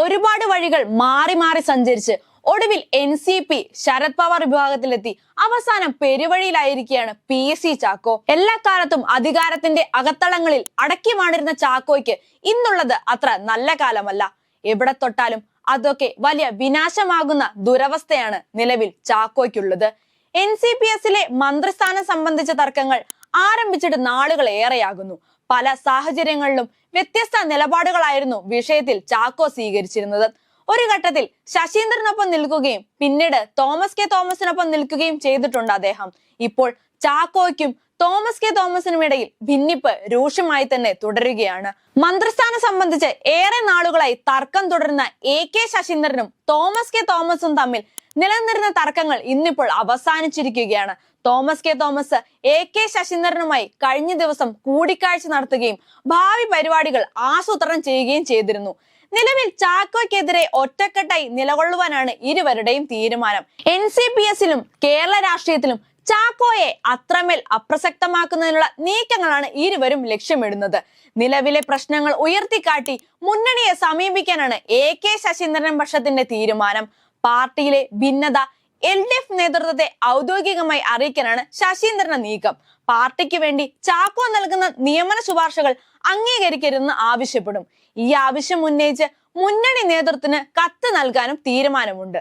ഒരുപാട് വഴികൾ മാറി മാറി സഞ്ചരിച്ച് ഒടുവിൽ N C P Sharad Pawar വിഭാഗത്തിലെത്തി. അവസാനം പെരുവഴിയിലായിരിക്കുകയാണ് പി എസ് സി ചാക്കോ. എല്ലാ കാലത്തും അധികാരത്തിന്റെ അകത്തളങ്ങളിൽ അടക്കി മാണിരുന്ന ചാക്കോയ്ക്ക് ഇന്നുള്ളത് അത്ര നല്ല കാലമല്ല. എവിടെ തൊട്ടാലും അതൊക്കെ വലിയ വിനാശമാകുന്ന ദുരവസ്ഥയാണ് നിലവിൽ ചാക്കോയ്ക്കുള്ളത്. എൻ സി പി എസിലെ മന്ത്രിസ്ഥാനം സംബന്ധിച്ച തർക്കങ്ങൾ ആരംഭിച്ചിട്ട് നാളുകൾ ഏറെയാകുന്നു പല സാഹചര്യങ്ങളിലും വ്യത്യസ്ത നിലപാടുകളായിരുന്നു വിഷയത്തിൽ ചാക്കോ സ്വീകരിച്ചിരുന്നത്. ഒരു ഘട്ടത്തിൽ ശശീന്ദ്രനൊപ്പം നിൽക്കുകയും പിന്നീട് തോമസ് കെ തോമസിനൊപ്പം നിൽക്കുകയും ചെയ്തിട്ടുണ്ട് അദ്ദേഹം. ഇപ്പോൾ ചാക്കോയ്ക്കും തോമസ് കെ തോമസിനും ഇടയിൽ ഭിന്നിപ്പ് രൂക്ഷമായി തന്നെ തുടരുകയാണ്. മന്ത്രിസ്ഥാനം സംബന്ധിച്ച് ഏറെ നാളുകളായി തർക്കം തുടരുന്ന എ കെ ശശീന്ദ്രനും തോമസ് കെ തോമസും തമ്മിൽ നിലനിന്നിരുന്ന തർക്കങ്ങൾ ഇന്നിപ്പോൾ അവസാനിച്ചിരിക്കുകയാണ്. Thomas K Thomas A K ശശീന്ദ്രനുമായി കഴിഞ്ഞ ദിവസം കൂടിക്കാഴ്ച നടത്തുകയും ഭാവി പരിപാടികൾ ആസൂത്രണം ചെയ്യുകയും ചെയ്തിരുന്നു. നിലവിൽ ചാക്കോയ്ക്കെതിരെ ഒറ്റക്കെട്ടായി നിലകൊള്ളുവാനാണ് ഇരുവരുടെയും തീരുമാനം. എൻ സി പി എസിലും കേരള രാഷ്ട്രീയത്തിലും ചാക്കോയെ അത്രമേൽ അപ്രസക്തമാക്കുന്നതിനുള്ള നീക്കങ്ങളാണ് ഇരുവരും ലക്ഷ്യമിടുന്നത്. നിലവിലെ പ്രശ്നങ്ങൾ ഉയർത്തിക്കാട്ടി മുന്നണിയെ സമീപിക്കാനാണ് എ കെ ശശീന്ദ്രൻ പക്ഷത്തിന്റെ തീരുമാനം. പാർട്ടിയിലെ ഭിന്നത എൽ ഡി എഫ് നേതൃത്വത്തെ ഔദ്യോഗികമായി അറിയിക്കാനാണ് ശശീന്ദ്രന്റെ നീക്കം. പാർട്ടിക്ക് വേണ്ടി ചാക്കോ നൽകുന്ന നിയമന ശുപാർശകൾ അംഗീകരിക്കരുതെന്ന് ആവശ്യപ്പെടും. ഈ ആവശ്യം ഉന്നയിച്ച് മുന്നണി നേതൃത്വത്തിന് കത്ത് നൽകാനും തീരുമാനമുണ്ട്.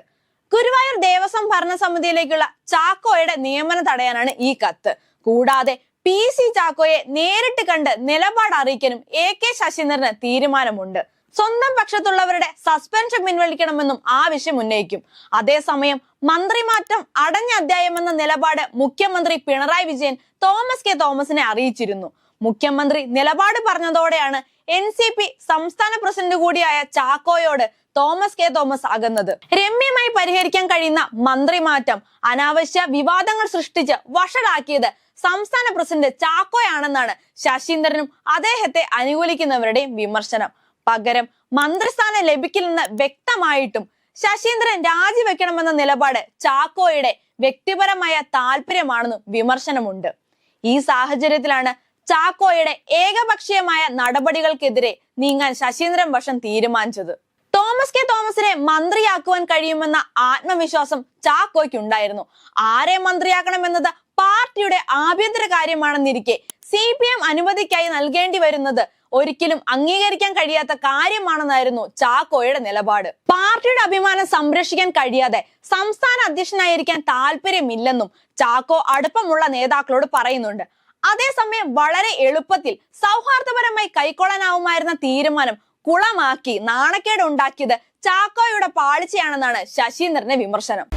ഗുരുവായൂർ ദേവസ്വം ഭരണസമിതിയിലേക്കുള്ള ചാക്കോയുടെ നിയമനം തടയാനാണ് ഈ കത്ത്. കൂടാതെ പി സി ചാക്കോയെ നേരിട്ട് കണ്ട് നിലപാട് അറിയിക്കാനും എ കെ ശശീന്ദ്രന് തീരുമാനമുണ്ട്. സ്വന്തം പക്ഷത്തുള്ളവരുടെ സസ്പെൻഷൻ പിൻവലിക്കണമെന്നും ആവശ്യം ഉന്നയിക്കും. അതേസമയം മന്ത്രിമാറ്റം അടഞ്ഞ അധ്യായമെന്ന നിലപാട് മുഖ്യമന്ത്രി പിണറായി വിജയൻ തോമസ് കെ തോമസിനെ അറിയിച്ചിരുന്നു. മുഖ്യമന്ത്രി നിലപാട് പറഞ്ഞതോടെയാണ് എൻ സി പി സംസ്ഥാന പ്രസിഡന്റ് കൂടിയായ ചാക്കോയോട് തോമസ് കെ തോമസ് അകന്നത്. രമ്യമായി പരിഹരിക്കാൻ കഴിയുന്ന മന്ത്രിമാറ്റം അനാവശ്യ വിവാദങ്ങൾ സൃഷ്ടിച്ച് വഷളാക്കിയത് സംസ്ഥാന പ്രസിഡന്റ് ചാക്കോയാണെന്നാണ് ശശീന്ദ്രനും അദ്ദേഹത്തെ അനുകൂലിക്കുന്നവരുടെയും വിമർശനം. പകരം മന്ത്രിസ്ഥാനം ലഭിക്കില്ലെന്ന് വ്യക്തമായിട്ടും ശശീന്ദ്രൻ രാജിവെക്കണമെന്ന നിലപാട് ചാക്കോയുടെ വ്യക്തിപരമായ താല്പര്യമാണെന്നും വിമർശനമുണ്ട്. ഈ സാഹചര്യത്തിലാണ് ചാക്കോയുടെ ഏകപക്ഷീയമായ നടപടികൾക്കെതിരെ നീങ്ങാൻ ശശീന്ദ്രൻ പക്ഷം തീരുമാനിച്ചത്. തോമസ് കെ തോമസിനെ മന്ത്രിയാക്കുവാൻ കഴിയുമെന്ന ആത്മവിശ്വാസം ചാക്കോയ്ക്ക് ഉണ്ടായിരുന്നു ആരെ മന്ത്രിയാക്കണമെന്നത് പാർട്ടിയുടെ ആഭ്യന്തര കാര്യമാണെന്നിരിക്കെ സി പി എം അനുമതിക്കായി നൽകേണ്ടി വരുന്നത് ഒരിക്കലും അംഗീകരിക്കാൻ കഴിയാത്ത കാര്യമാണെന്നായിരുന്നു ചാക്കോയുടെ നിലപാട്. പാർട്ടിയുടെ അഭിമാനം സംരക്ഷിക്കാൻ കഴിയാതെ സംസ്ഥാന അധ്യക്ഷനായിരിക്കാൻ താല്പര്യമില്ലെന്നും ചാക്കോ അടുപ്പമുള്ള നേതാക്കളോട് പറയുന്നുണ്ട്. അതേസമയം വളരെ എളുപ്പത്തിൽ സൗഹാർദ്ദപരമായി കൈക്കൊള്ളാനാവുമായിരുന്ന തീരുമാനം കുളമാക്കി നാണക്കേട് ഉണ്ടാക്കിയത് ചാക്കോയുടെ പാളിച്ചയാണെന്നാണ് ശശീന്ദ്രന്റെ വിമർശനം.